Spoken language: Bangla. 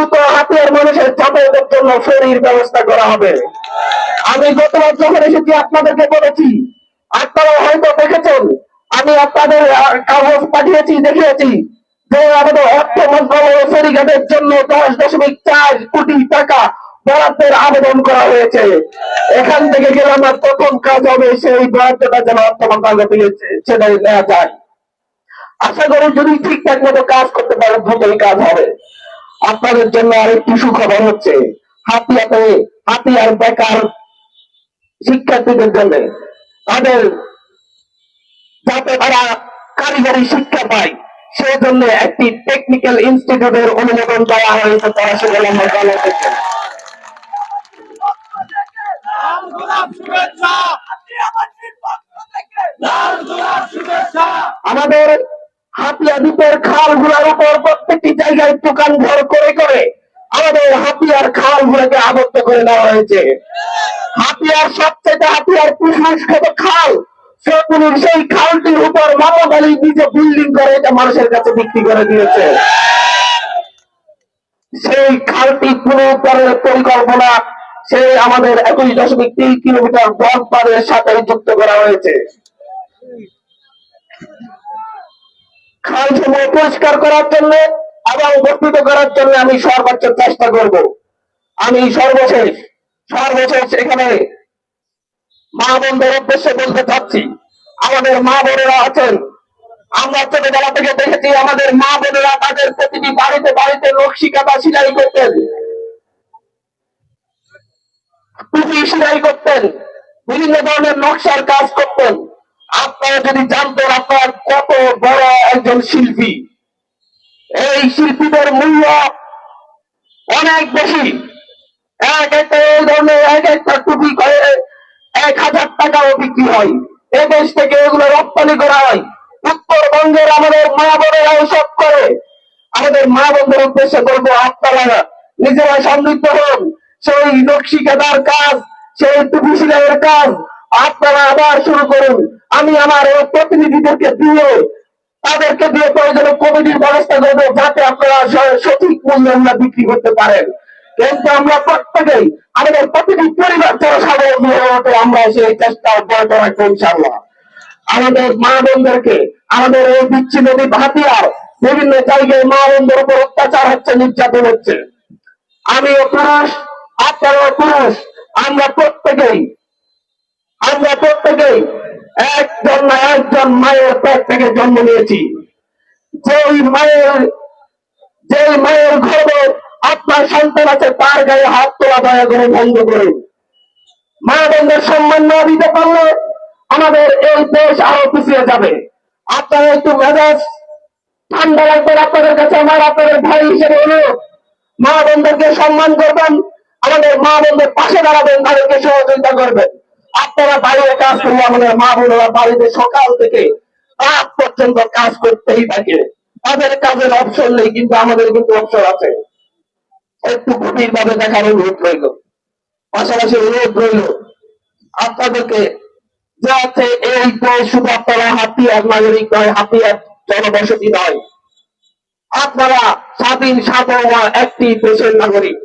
দ্রুত হাতিয়ার মানুষের যাতায়াতের জন্য ফেরির ব্যবস্থা করা হবে। আমি গতবার যখন এসেছি আপনাদেরকে বলেছি আপনারা হয়তো দেখেছেন, আমি আপনাদের কাগজ পাঠিয়েছি, দেখিয়েছি যে আমাদের অর্থ মন্ত্রণালয় ফেরিঘাটের জন্য দশ দশমিক চার কোটি টাকা বরাদ্দের আবেদন করা হয়েছে। এখান থেকে গেলে আমার প্রথম কাজ হবে সেই বরাদ্দটা যেন অর্থ মন্ত্রণালয় থেকে ছেড়ে নেওয়া যায়। আশা করি যদি ঠিকঠাক মতো কাজ করতে পারে দ্রুতই কাজ হবে। আপনাদের জন্য আরেকটি সুখবর হচ্ছে হাতিয়াতে হাতিয়ার বেকার শিক্ষার্থীদের জন্য তাদের যাতে তারা কারিগরি শিক্ষা পায় সেই জন্য একটি টেকনিক্যাল ইনস্টিটিউটের অনুমোদন দেওয়া হয়েছে পড়াশোনা মন্ত্রণালয় থেকে লাল আমাদের আমাদের দ্বীপের খালগুলোর উপর প্রত্যেকটি জায়গায় দোকান ঘর করে করে আমাদের হাতিয়ার খালগুলোকে আবদ্ধ করে দেওয়া হয়েছে। হাতিয়ার সবচেয়ে হাতিয়ার কুসংস্কৃত খাল? সেগুলির সেই খালটির উপর আলী নিজে বিল্ডিং করে এটা মানুষের কাছে বিক্রি করে দিয়েছে। সেই খালটি পুনরুদ্ধারের পরিকল্পনা সেই আমাদের একুশ দশমিক তিন কিলোমিটার বন পাড়ের সাথে যুক্ত করা হয়েছে। খালসমূহ পরিষ্কার করার জন্য আবার বর্ধিত করার জন্য আমি সর্বোচ্চ চেষ্টা করব। আমি সর্বশেষ সর্বশেষ এখানে মা বোনদের উদ্দেশ্যে বলতে চাচ্ছি, আমাদের মা বোনেরা আছেন। আমরা ছোটবেলা থেকে দেখেছি আমাদের মা বোনেরা তাদের প্রতিটি বাড়িতে বাড়িতে নকশি কাটা সিলাই করতেন। টুপি সেলাই করতেন, বিভিন্ন ধরনের নকশার কাজ করতেন। আপনারা যদি জানতেন আপনার কত বড় একজন শিল্পী। এই শিল্পীদের মূল্য অনেক বেশি। এক একটা টুপি করে এক হাজার টাকাও বিক্রি হয়। এ দেশ থেকে এগুলো রপ্তানি করা হয়। উত্তরবঙ্গের আমাদের মা বোনেরাও সব করে। আমাদের মা বোনদের উদ্দেশ্যে বলব, আপনারা নিজেরা সমৃদ্ধ হন। সেই নকশি কাটার কাজ, সেই টুপি সিলাইয়ের কাজ, আপনারা আবার শুরু করুন। আমি আমার এই প্রতিনিধিদেরকে দিয়ে তাদেরকে দিয়ে প্রয়োজনে কমিটির ব্যবস্থা করব যাতে আপনারা সঠিক মূল্যে আমরা বিক্রি করতে পারেন। কিন্তু আমরা প্রত্যেকেই, আমাদের প্রতিটি পরিবার যারা ওঠে, আমরা সেই চেষ্টা অব্যাহত রাখব ইনশাল্লাহ আমাদের মা বোনদেরকে, আমাদের এই বিচ্ছিন্ন হাতিয়ার বিভিন্ন জায়গায় মা বোনদের উপর অত্যাচার হচ্ছে, নির্যাতন হচ্ছে। আমিও পুরুষ, আপনারাও পুরুষ, আমরা প্রত্যেকেই আমরা প্রত্যেকেই একজন না একজন মায়ের পেট থেকে জন্ম নিয়েছি। যেই মায়ের যেই মায়ের ঘরে আপনার সন্তান আছে, তার গায়ে হাত তোলা দয়া করে বন্ধ করুন মা বোনদের সম্মান না দিতে পারলে আমাদের এই দেশ আরও পিছিয়ে যাবে। আপনারা একটু মেজাজ ঠান্ডা লাগবে আপনাদের কাছে, আমার আপনাদের ভাই হিসেবে অনুরোধ। মা বোনদেরকে সম্মান করবেন, আমাদের মা বোনদের পাশে দাঁড়াবেন, তাদেরকে সহযোগিতা করবেন। আপনারা বাইরে কাজ করলে আমাদের মা বোনেরা বাড়িতে সকাল থেকে রাত পর্যন্ত কাজ করতেই থাকে। তাদের কাজের অপশন নেই, কিন্তু আমাদের কিন্তু অপশন আছে। একটু গভীর ভাবে দেখার অনুরোধ রইল। পাশাপাশি অনুরোধ রইল, আপনাদেরকে যে আছে এই শুধু আপনারা হাতিয়ার নাগরিক নয়, হাতিয়ার জনবসতি নয়, আপনারা স্বাধীন সার্বভৌম একটি দেশের নাগরিক।